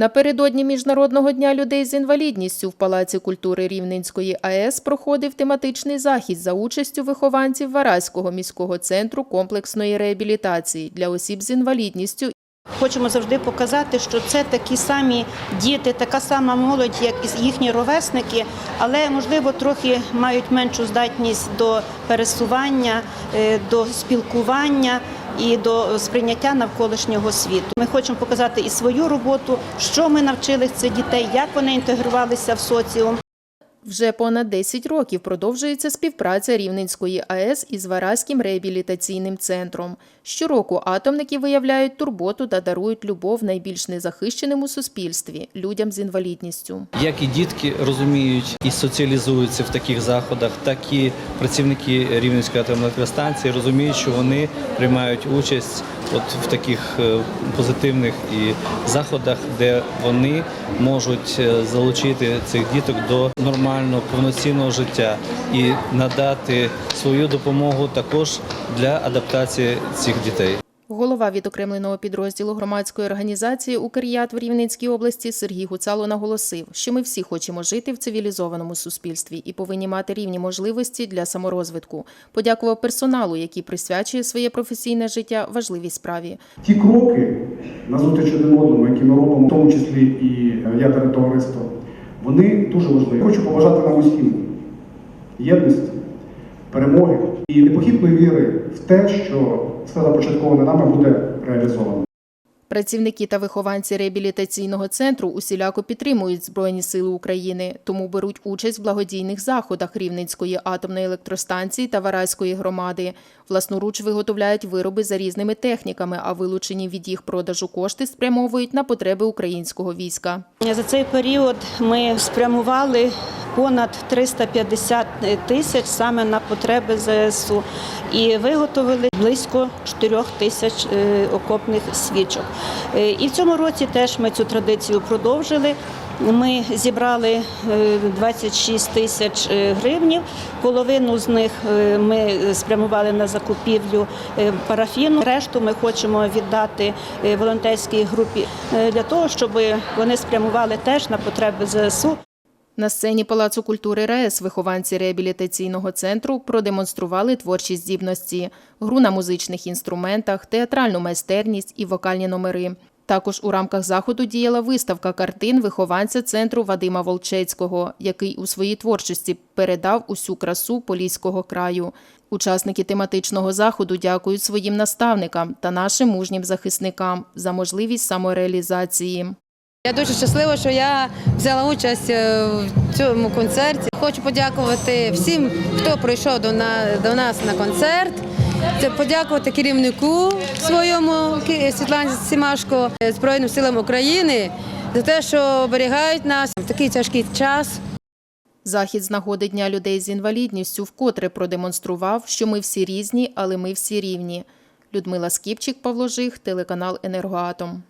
Напередодні Міжнародного дня людей з інвалідністю в Палаці культури Рівненської АЕС проходив тематичний захід за участю вихованців Вараського міського центру комплексної реабілітації для осіб з інвалідністю. Хочемо завжди показати, що це такі самі діти, така сама молодь, як і їхні ровесники, але можливо трохи мають меншу здатність до пересування, е, до спілкування і до сприйняття навколишнього світу. Ми хочемо показати і свою роботу, що ми навчили цих дітей, як вони інтегрувалися в соціум. Вже понад 10 років продовжується співпраця Рівненської АЕС із Вараським реабілітаційним центром. Щороку атомники виявляють турботу та дарують любов найбільш незахищеним у суспільстві людям з інвалідністю. Як і дітки розуміють і соціалізуються в таких заходах, так і працівники Рівненської атомної електростанції розуміють, що вони приймають участь от в таких е, позитивних і заходах, де вони можуть е, залучити цих діток до нормального повноцінного життя і надати свою допомогу також для адаптації цих дітей. Голова відокремленого підрозділу громадської організації «Укріят» в Рівненській області Сергій Гуцало наголосив, що ми всі хочемо жити в цивілізованому суспільстві і повинні мати рівні можливості для саморозвитку. Подякував персоналу, який присвячує своє професійне життя важливій справі. Ті кроки назустріч один одному, які ми робимо, в тому числі і е, ядерне товариство, вони дуже важливі. Хочу побажати нам усім єдності, перемоги і непохитної віри в те, що все започатковане нами буде реалізовано. Працівники та вихованці реабілітаційного центру усіляко підтримують Збройні сили України, тому беруть участь в благодійних заходах Рівненської атомної електростанції та Вараської громади. Власноруч виготовляють вироби за різними техніками, а вилучені від їх продажу кошти спрямовують на потреби українського війська. За цей період ми спрямували понад 350 тисяч саме на потреби ЗСУ і виготовили близько 4 тисяч е, окопних свічок. Е, І в цьому році теж ми цю традицію продовжили. Ми зібрали е, 26 тисяч е, гривнів. Половину з них е, ми спрямували на закупівлю е, парафіну. Решту ми хочемо віддати е, волонтерській групі е, для того, щоб вони спрямували теж на потреби ЗСУ. На сцені Палацу культури РаЕС вихованці реабілітаційного центру продемонстрували творчі здібності, гру на музичних інструментах, театральну майстерність і вокальні номери. Також у рамках заходу діяла виставка картин вихованця центру Вадима Волчецького, який у своїй творчості передав усю красу Поліського краю. Учасники тематичного заходу дякують своїм наставникам та нашим мужнім захисникам за можливість самореалізації. Я дуже щаслива, що я взяла участь е, в цьому концерті. Хочу подякувати всім, хто прийшов до на- до нас на концерт. Це подякувати керівнику своєму Світлані Сімашко, е, Збройним силам України за те, що оберігають нас в такий тяжкий час. Захід з нагоди Дня людей з інвалідністю вкотре продемонстрував, що ми всі різні, але ми всі рівні. Людмила Скіпчик, Павло Жих, телеканал Енергоатом.